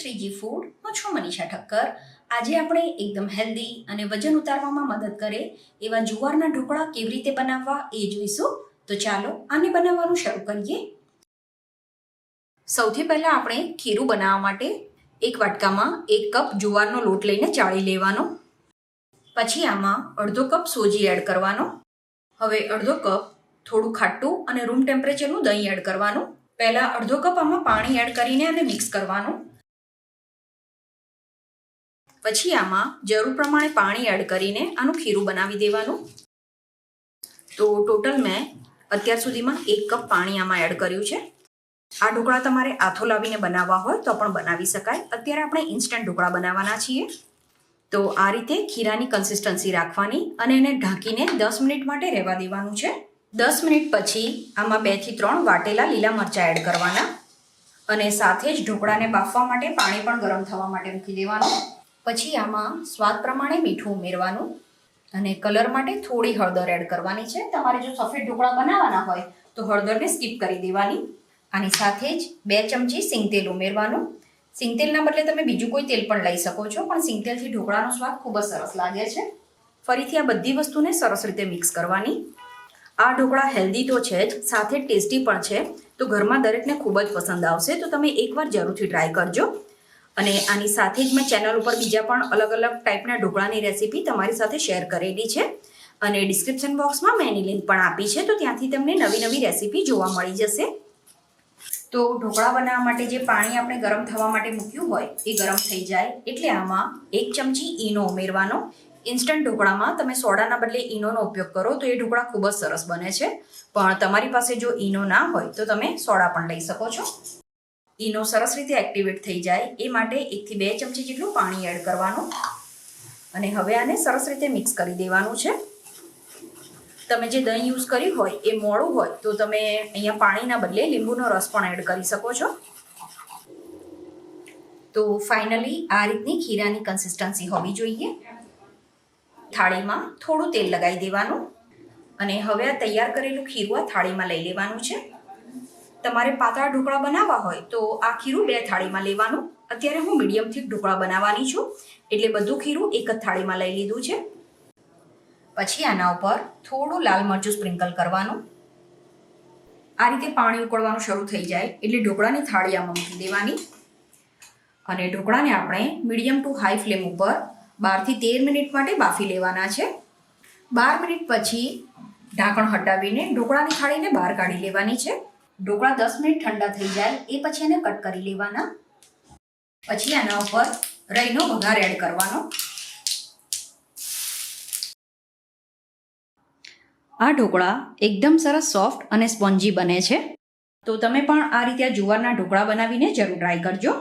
Shriji food હું છું મનીષા ઠક્કર. આજે આપણે એકદમ હેલ્ધી અને વજન ઉતારવામાં મદદ કરે એવા જુવારના ઢોકળા કેવી રીતે બનાવવા એ જોઈશું. તો ચાલો આને બનાવવાનું શરૂ કરીએ. સૌથી પહેલાં આપણે ખીરું બનાવવા માટે એક વાટકામાં એક કપ જુવારનો લોટ લઈને ચાળી લેવાનો. પછી આમાં અડધો કપ સોજી એડ કરવાનો. હવે અડધો કપ થોડું ખાટું અને રૂમ ટેમ્પરેચરનું દહીં એડ કરવાનું. પહેલાં અડધો કપ આમાં પાણી એડ કરીને આને મિક્સ કરવાનું. પછી આમાં જરૂર પ્રમાણે પાણી એડ કરીને આનું ખીરું બનાવી દેવાનું. તો ટોટલ મેં અત્યાર સુધીમાં એક કપ પાણી આમાં એડ કર્યું છે. આ ઢોકળા તમારે આથો લાવીને બનાવવા હોય તો પણ બનાવી શકાય. અત્યારે આપણે ઇન્સ્ટન્ટ ઢોકળા બનાવવાના છીએ. તો આ રીતે ખીરાની કન્સિસ્ટન્સી રાખવાની અને એને ઢાંકીને દસ મિનિટ માટે રહેવા દેવાનું છે. દસ મિનિટ પછી આમાં બેથી ત્રણ વાટેલા લીલા મરચાં એડ કરવાના. અને સાથે જ ઢોકળાને બાફવા માટે પાણી પણ ગરમ થવા માટે મૂકી દેવાનું. પછી આમાં સ્વાદ પ્રમાણે મીઠું ઉમેરવાનું અને કલર માટે થોડી હળદર એડ કરવાની છે. તમારે જો સફેદ ઢોકળા બનાવવાના હોય તો હળદરને સ્કીપ કરી દેવાની. આની સાથે જ બે ચમચી સિંગતેલ ઉમેરવાનું. સિંગતેલના બદલે તમે બીજું કોઈ તેલ પણ લઈ શકો છો, પણ સિંગતેલથી ઢોકળાનો સ્વાદ ખૂબ જ સરસ લાગે છે. ફરીથી આ બધી વસ્તુને સરસ રીતે મિક્સ કરવાની. આ ઢોકળા હેલ્ધી તો છે જ, સાથે ટેસ્ટી પણ છે. તો ઘરમાં દરેકને ખૂબ જ પસંદ આવશે, તો તમે એકવાર જરૂરથી ટ્રાય કરજો. અને આની સાથે જ મેં ચેનલ ઉપર બીજા પણ અલગ અલગ ટાઈપના ઢોકળાની રેસીપી તમારી સાથે શેર કરેલી છે. અને ડિસ્ક્રિપ્શન બોક્સમાં મેં એની લિંક પણ આપી છે, તો ત્યાંથી તમને નવી નવી રેસીપી જોવા મળી જશે. તો ઢોકળા બનાવવા માટે જે પાણી આપણે ગરમ થવા માટે મૂક્યું હોય, એ ગરમ થઈ જાય. એટલે આમાં એક ચમચી ઈનો ઉમેરવાનો. ઇન્સ્ટન્ટ ઢોકળામાં તમે સોડાના બદલે ઈનોનો ઉપયોગ કરો, તો એ ઢોકળા ખૂબ જ સરસ બને છે. પણ તમારી પાસે જો ઈનો ના હોય, તો તમે સોડા પણ લઈ શકો છો. ઈનો સરસ રીતે એક્ટિવેટ થઈ જાય. એ માટે એકથી બે ચમચી જેટલું પાણી એડ કરવાનું. અને હવે આને સરસ રીતે મિક્સ કરી દેવાનું છે. તમે જે દહીં યુઝ કર્યું હોય, એ મોડું હોય, તો તમે અહીંયા પાણીના બદલે લીંબુનો રસ પણ એડ કરી શકો છો. તો ફાઇનલી આ રીતની ખીરાની કન્સિસ્ટન્સી હોવી જોઈએ. થાળીમાં થોડું તેલ લગાવી દેવાનું. અને હવે આ તૈયાર કરેલું ખીરું આ થાળીમાં લઈ લેવાનું છે. તમારે પાતળા ઢોકળા બનાવવા હોય તો આ ખીરું બે થાળીમાં લેવાનું. અત્યારે હું મીડિયમ થીક ઢોકળા બનાવવાની છું. એટલે બધું ખીરું એક જ થાળીમાં લઈ લીધું છે. પછી આના ઉપર થોડું લાલ મરચું સ્પ્રિંકલ કરવાનું. આ રીતે પાણી ઉકળવાનું શરૂ થઈ જાય. એટલે ઢોકળાની થાળી આમાં મૂકી દેવાની. અને ઢોકળાને આપણે મીડિયમ ટુ હાઈ ફ્લેમ ઉપર બારથી તેર મિનિટ માટે બાફી લેવાના છે. બાર મિનિટ પછી ઢાંકણ હટાવીને ઢોકળાની થાળીને બહાર કાઢી લેવાની છે. ઢોકળા દસ મિનિટ ઠંડા થઈ જાય, એ પછી એને કટ કરી લેવાના. પછી આના ઉપર રહીનો વઘાર એડ કરવાનો. આ ઢોકળા એકદમ સરસ સોફ્ટ અને સ્પોન્જી બને છે. તો તમે પણ આ રીતે જુવારના ઢોકળા બનાવીને જરૂર ટ્રાય કરજો.